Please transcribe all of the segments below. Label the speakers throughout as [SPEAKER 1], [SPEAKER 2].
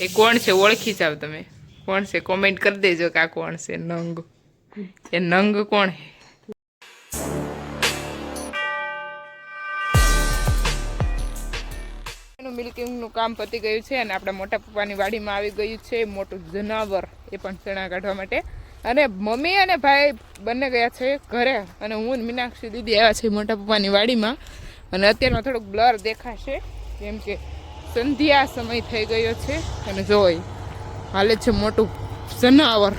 [SPEAKER 1] એ કોણ છે ઓળખી જાવ તમે. કોણ છે? કોમેન્ટ કરી દેજો કે આ કોણ છે નંગ. એ નંગ કોણ છે? મિલ્કિંગનું કામ પતી ગયું છે અને આપણા મોટા પપ્પાની વાડીમાં આવી ગયું છે મોટું જનાવર એ પણ ચણા કાઢવા માટે. અને મમ્મી અને ભાઈ બંને ગયા છે ઘરે અને હું મીનાક્ષી દીદી આવ્યા છે મોટા પપ્પાની વાડીમાં. અને અત્યારમાં થોડુંક બ્લર દેખાશે. કેમ કે સંધ્યા સમય થઈ ગયો છે. અને જોઈ હાલે છે મોટું જનાવર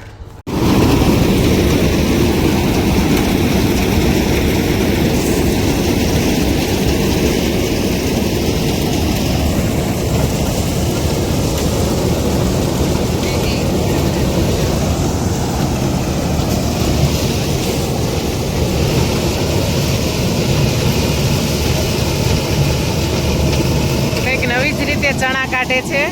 [SPEAKER 1] કંઈક નવી જ રીતે ચણા કાઢે છે.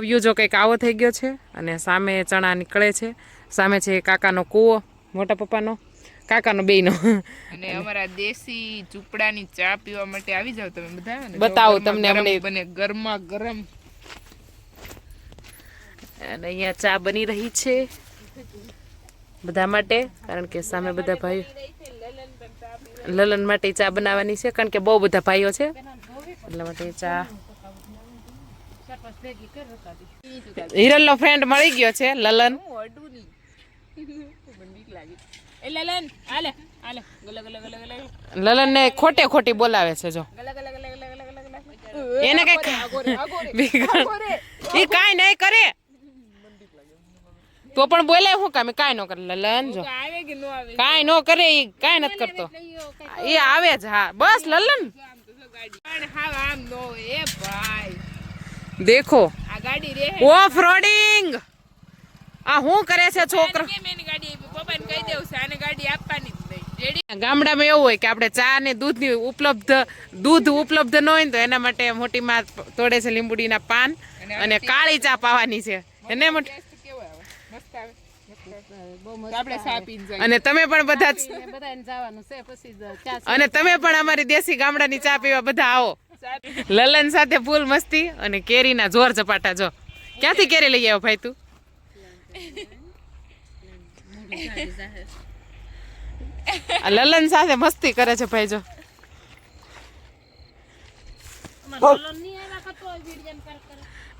[SPEAKER 1] વ્યૂ જો કંઈક આવો થઈ ગયો છે અને સામે ચણા નીકળે છે. સામે છે કાકાનો કૂવો, મોટા પપ્પાનો. કાકાનો બેનો અને અમારા દેશી ચૂપડાની ચા પીવા માટે આવી જાવ તમે બધા
[SPEAKER 2] બતાવો તમને અમને.
[SPEAKER 1] બને ગરમા ગરમ.
[SPEAKER 2] અને અહીંયા ચા બની રહી છે બધા માટે કારણ કે સામે બધા ભાઈઓ લલન માટે ચા બનાવવાની છે કારણ કે બહુ બધા ભાઈઓ છે. એટલા માટે ચા. હિરલનો ફ્રેન્ડ મળી ગયો છે લલન. લલન ને ખોટે ખોટી બોલાવે છે જો. એને કઈ એ કાંઈ નહીં કરે. તો પણ બોલે હું કામે? કાંઈ ન કરે. લલન જો. કાંઈ ન કરે ઈ કાંઈ નથી કરતો. એ આવે જ હા. બસ લલન.
[SPEAKER 1] હા આમ નો એ ભાઈ.
[SPEAKER 2] દેખો.
[SPEAKER 1] આ ગાડી રે
[SPEAKER 2] ઓફ રોડિંગ આ શું કરે છે છોકરો?
[SPEAKER 1] ગાડી પપ્પાને કહી દેવું છે આને ગાડી આપવાની જ નહીં. રેડી
[SPEAKER 2] ગામડામાં એવું હોય કે આપણે ચા ને દૂધની ઉપલબ્ધ દૂધ ઉપલબ્ધ ન હોય તો એના માટે મોટી માં તોડે છે લીંબુડીના પાન અને કાળી ચા પાવાની છે. એને અને તમે પણ બધા જ
[SPEAKER 3] બધાને જવાનું છે પછી જ ચા
[SPEAKER 2] અને તમે પણ અમારી દેશી ગામડાની ચા પીવા બધા આવો. લલન સાથે ફૂલ મસ્તી અને કેરીના જોર ઝપાટા જો. ક્યાંથી કેરી લઈ આવ્યો ભાઈ તું? લલન સાથે મસ્તી કરે છે ભાઈ જો.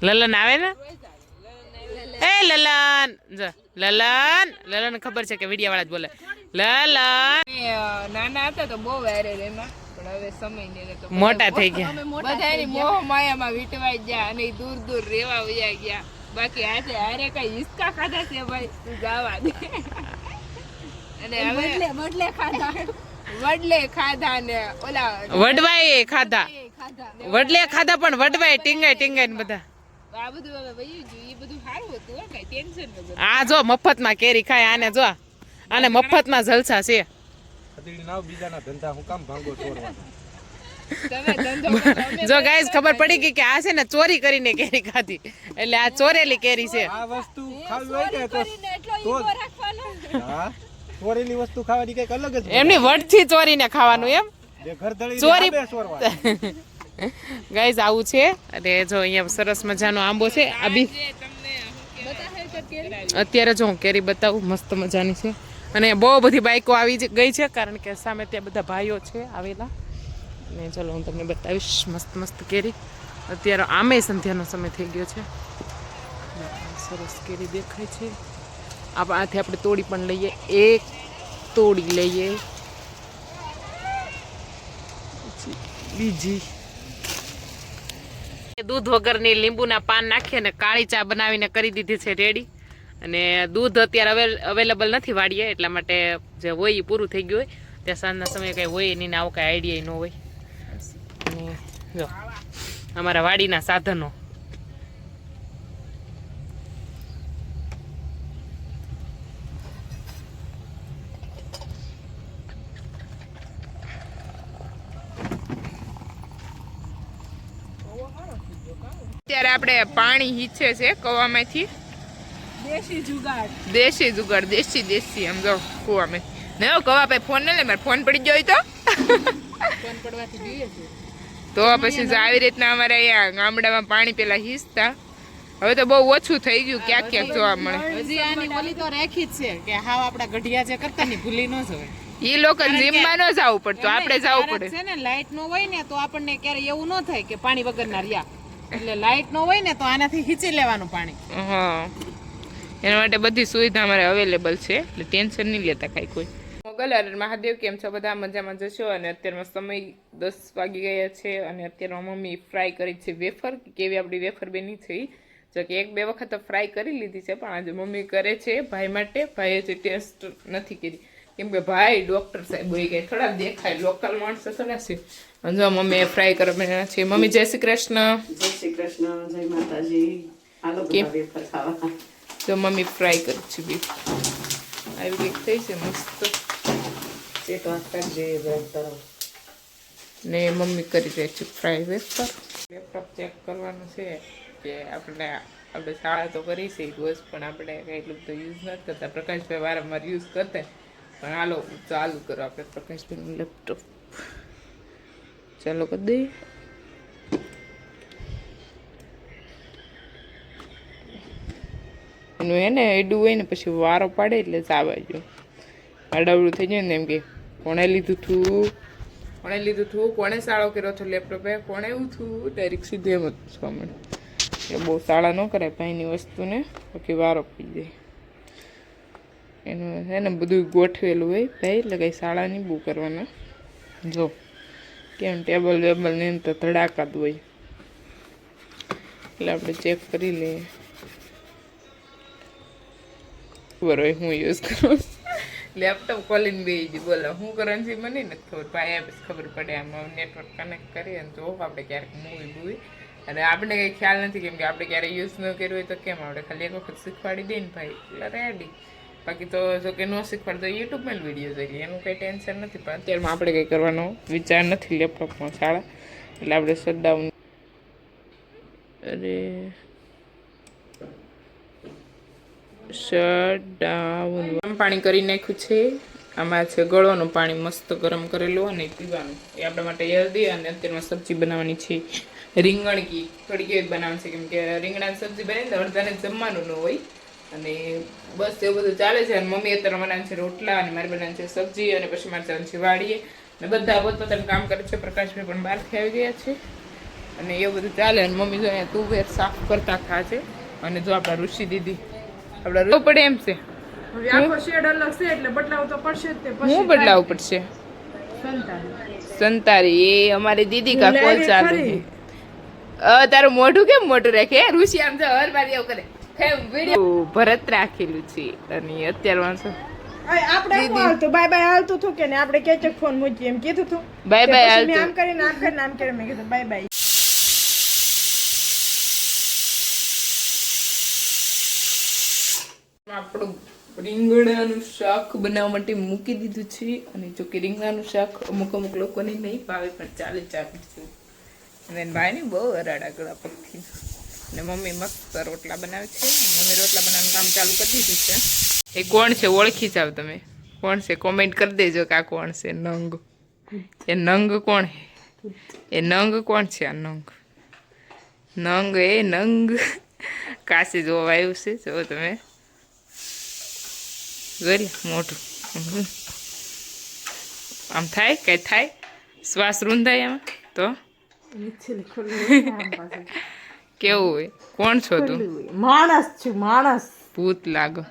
[SPEAKER 2] લલન આવે ને? એ લલન જો લલન લલન ખબર છે કે વિડિયા વાળા જ બોલે. લલન.
[SPEAKER 1] નાના હતા તો બહુ વાયરલ એમાં પણ હવે સમય તો
[SPEAKER 2] મોટા થઈ ગયા.
[SPEAKER 1] બધા એની મોહ માયામાં વીટવાઈ ગયા અને દૂર દૂર રેવા વયા ગયા. બાકી આજે અરે કઈ હિસકા ખાધા છે ભાઈ તું ગાવા દે. અને હવે
[SPEAKER 3] બદલે ખાધા.
[SPEAKER 1] વડલે ખાધા ને ઓલા
[SPEAKER 2] વડવાય ખાધા.
[SPEAKER 3] ખાધા.
[SPEAKER 2] વડલે ખાધા પણ વડવાય ટીંગાય ટીંગાય ને બધા.
[SPEAKER 1] આ બધું હવે વયું ગયું. એ બધું સારું હતું કઈ ટેન્શન વગર
[SPEAKER 2] આ જો મફતમાં કેરી ખાય આને જો. આને મફતમાં જલસા છે.
[SPEAKER 4] બીજાના ધંધા હું કામ ભાંગો
[SPEAKER 1] અમે
[SPEAKER 2] જો ગાઈસ ખબર પડી ગઈ કે આ છે ને ચોરી કરીને કેરી ખાધી. એટલે આ ચોરેલી કેરી છે.
[SPEAKER 4] આ વસ્તુ ખાવી હોય ને તો ચોરેલી વસ્તુ ખાવાની કંઈક અલગ જ
[SPEAKER 2] એમની વડથી ચોરીને ખાવાનું એમ? ચોરી- ગાઈઝ આવું છે. અને જો અહીંયા સરસ મજાનો આંબો છે. આ બી? અત્યારે જો હું કેરી બતાવું મસ્ત મજાની છે. અને બહુ બધી બાઈકો આવી ગઈ છે કારણ કે સામે ત્યાં બધા ભાઈઓ છે આવેલા. અને ચલો હું તમને બતાવીશ. મસ્ત મસ્ત કેરી. અત્યારે આમે સંધ્યાનો સમય થઈ ગયો છે. સરસ કેરી દેખાય છે. આથી આપણે તોડી પણ લઈએ. એક તોડી લઈએ. બીજી. દૂધ વગરની લીંબુના પાન નાખીએ અને કાળી ચા બનાવીને કરી દીધી છે રેડી. અને દૂધ અત્યારે અવેલેબલ નથી વાડીએ, એટલા માટે જે હોય એ પૂરું થઈ ગયું હોય. ત્યાં સાંજના સમયે કંઈ હોય એની ને આવો કાંઈ આઈડિયા ન હોય. જો અમારા વાડીના સાધનો.
[SPEAKER 1] અત્યારે આપણે પાણી હીચે છે કવામાંથી.
[SPEAKER 3] દેશી જુગાડ.
[SPEAKER 1] દેશી દેશી એમ આમ જો કુવામે નયો કવા ભાઈ ફોન ને લે મારે ફોન પડી ગયો તો.
[SPEAKER 2] ફોન પડવાથી જોઈએ છે.
[SPEAKER 1] તો પછી આવી રીતના અમારે અહીંયા ગામડામાં પાણી પેલા હિસતા. હવે તો બહુ ઓછું થઈ ગયું ક્યાંક ક્યાંક જોવા મળે.
[SPEAKER 2] હજી આની બોલી તો રાખી જ છે કે હાવ આપડા ગઢિયા જે કરતા ને ભૂલી ન જવાય.
[SPEAKER 1] એ લોકો જીમમાં ન જવું પડતું આપણે જવું પડે.
[SPEAKER 2] છે ને લાઈટ નો હોય ને તો આપણને ક્યારે એવું ન થાય કે પાણી વગર ના રહ્યા. એટલે લાઈટ નો હોય ને તો આનાથી ખીચી લેવાનું પાણી.
[SPEAKER 1] હા. એના માટે બધી સુવિધા અમારે અવેલેબલ છે એટલે ટેન્શન નહીં લેતા કાંઈ કોઈ. અને મહાદેવ કેમ છો? બધા મજામાં જશો? અને અત્યારમાં સમય દસ વાગી ગયા છે અને અત્યારમાં મમ્મી ફ્રાય કરી છે વેફર કેવી આપણી વેફર બેની છે જો કે એક બે વખત તો ફ્રાય કરી લીધી છે પણ આજે મમ્મી કરે છે ભાઈ માટે. ભાઈએ હજી ટેસ્ટ નથી કરી. કેમ કે ભાઈ ડૉક્ટર સાહેબ હોય ગઈ થોડા દેખાય લોકલ માણસો થોડા છે. જો મમ્મી ફ્રાય કરવા છે. મમ્મી જય શ્રી કૃષ્ણ.
[SPEAKER 5] જય શ્રી કૃષ્ણ જય માતાજી. વેફર ખાવા.
[SPEAKER 1] જો મમ્મી ફ્રાય કરી છે બી આવી રીતે થઈ છે મસ્ત.
[SPEAKER 5] તે વાત આ કરજે બ્રેડ
[SPEAKER 1] ને મમ્મી કરી દે છે ફ્રાય વેફર. લેપટોપ ચેક કરવાનું છે કે આપણે આપણે શાળા તો કરી છે રોજ પણ આપણે કંઈક એટલું તો યુઝ નથી કરતા. પ્રકાશભાઈ વારંવાર યુઝ કરતા. પણ હાલો ચાલુ કરો આપણે પ્રકાશભાઈનું લેપટોપ ચાલો કરી દઈએ. એનું એને એડું હોય ને પછી વારો પાડે એટલે જ આવવા જો આડાવડું થઈ જાય ને એમ કે કોણે લીધું હતું કોણે લીધું હતું કોણે સાળો કર્યો હતો લેપટોપે? કોણે એવું થયું? ડાયરેક્ટ સીધું એમ જ મળે એટલે બહુ સાળા ન કરાય ભાઈની વસ્તુને બાકી વારો પડી જાય એનું છે ને બધું ગોઠવેલું હોય. ભાઈ, એટલે કંઈ સાળા નહીં બહુ કરવાના. જો, કેમ ટેબલ વેબલ ને તો ધડાકા જ હોય. એટલે આપણે ચેક કરી લઈએ. બરોબર હું યુઝ કરું લેપટોપ ખોલીને બે જ બોલો, હું કરન્સી મને નથી ખબર. ભાઈ બસ ખબર પડે આમાં નેટવર્ક કનેક્ટ કરીએ અને જો આપણે ક્યારેક મૂવી બૂવી. અને આપણે કંઈ ખ્યાલ નથી કેમ કે આપણે ક્યારે યુઝ ન કર્યું હોય તો કેમ? આપણે ખાલી એક વખત શીખવાડી દઈએ ને ભાઈ. એટલે રેડી બાકી તો, જો કે ન શીખવાડે તો યુટ્યુબમાં વીડિયો જોઈએ. એનું કંઈ ટેન્શન નથી. પણ અત્યારમાં આપણે કંઈ કરવાનો વિચાર નથી લેપટોપમાં શાળા. એટલે આપણે શટડાઉન અરે શટડાઉન ગરમ પાણી કરી નાખ્યું છે. આમાં છે ગળવાનું પાણી મસ્ત ગરમ કરેલું અને પીવાનું. એ આપણા માટે હેલ્ધી અને અત્યારમાં સબ્જી બનાવવાની છે. રીંગણ કી થોડીક એવી બનાવવાની છે. કેમ કે રીંગણાની સબ્જી બને તો અડધાને જમવાનું ન હોય. અને બસ એવું બધું ચાલે છે. અને મમ્મી અત્યારે બનાવે છે રોટલા અને મારી બનાવે છે સબ્જી અને પછી મારે જવાનું છે વાડીએ. અને બધા પોતપોતાનું કામ કરે છે. પ્રકાશભાઈ પણ બહારથી આવી ગયા છે. અને એવું બધું ચાલે. અને મમ્મી જો અહીંયા તુવેર સાફ કરતા ખા છે. અને જો આપણા ઋષિ દીદી આપણા પડે એમ છે.
[SPEAKER 3] હવે આખો શેડ છે એટલે બદલાવ તો પડશે જ તે.
[SPEAKER 1] હું બદલાવું પડશે. સંતારી એ અમારી દીદી કા કોલ ચાલુ છે. અ તારું મોઢું કેમ મોઢું રાખે? ઋષિ આમ તો હર વાર એવું કરે. કેમ વિડિયો ભરત રાખેલું છે. અને અત્યારે વાંચો
[SPEAKER 6] બાય બાય હાલતું હતું કે ને આપણે કે ચેક ફોન મૂકીએ એમ કીધું હતું
[SPEAKER 1] બાય બાય
[SPEAKER 6] પછી મેં
[SPEAKER 1] હાલતું
[SPEAKER 6] આમ કરીને આમ કરીને આમ કરીને મેં કીધું બાય બાય
[SPEAKER 1] આપણું રીંગણાનું શાક બનાવવા માટે મૂકી દીધું છે. અને જો કે રીંગણાનું શાક અમુક અમુક લોકોને નહીં ભાવે, પણ ચાલે ચાલે છે. અને ભાઈને બહુ અરાડા ગળા પગથી અને મમ્મી મસ્ત રોટલા બનાવે છે. મમ્મી રોટલા બનાવવાનું કામ ચાલુ કરી દીધું છે. એ કોણ છે ઓળખી જાવ તમે. કોણ છે? કોમેન્ટ કરી દેજો કે આ કોણ છે? નંગ. એ નંગ કોણ એ નંગ કોણ છે? આ નંગ. નંગ એ નંગ. કાશી જોવા આવ્યું છે. જો તમે. જોઈ મોટું આમ થાય કઈ થાય? શ્વાસ રૂંધાય એમાં? તો? કેવું હોય? કોણ છો તું?
[SPEAKER 6] માણસ છું માણસ.
[SPEAKER 1] ભૂત લાગો.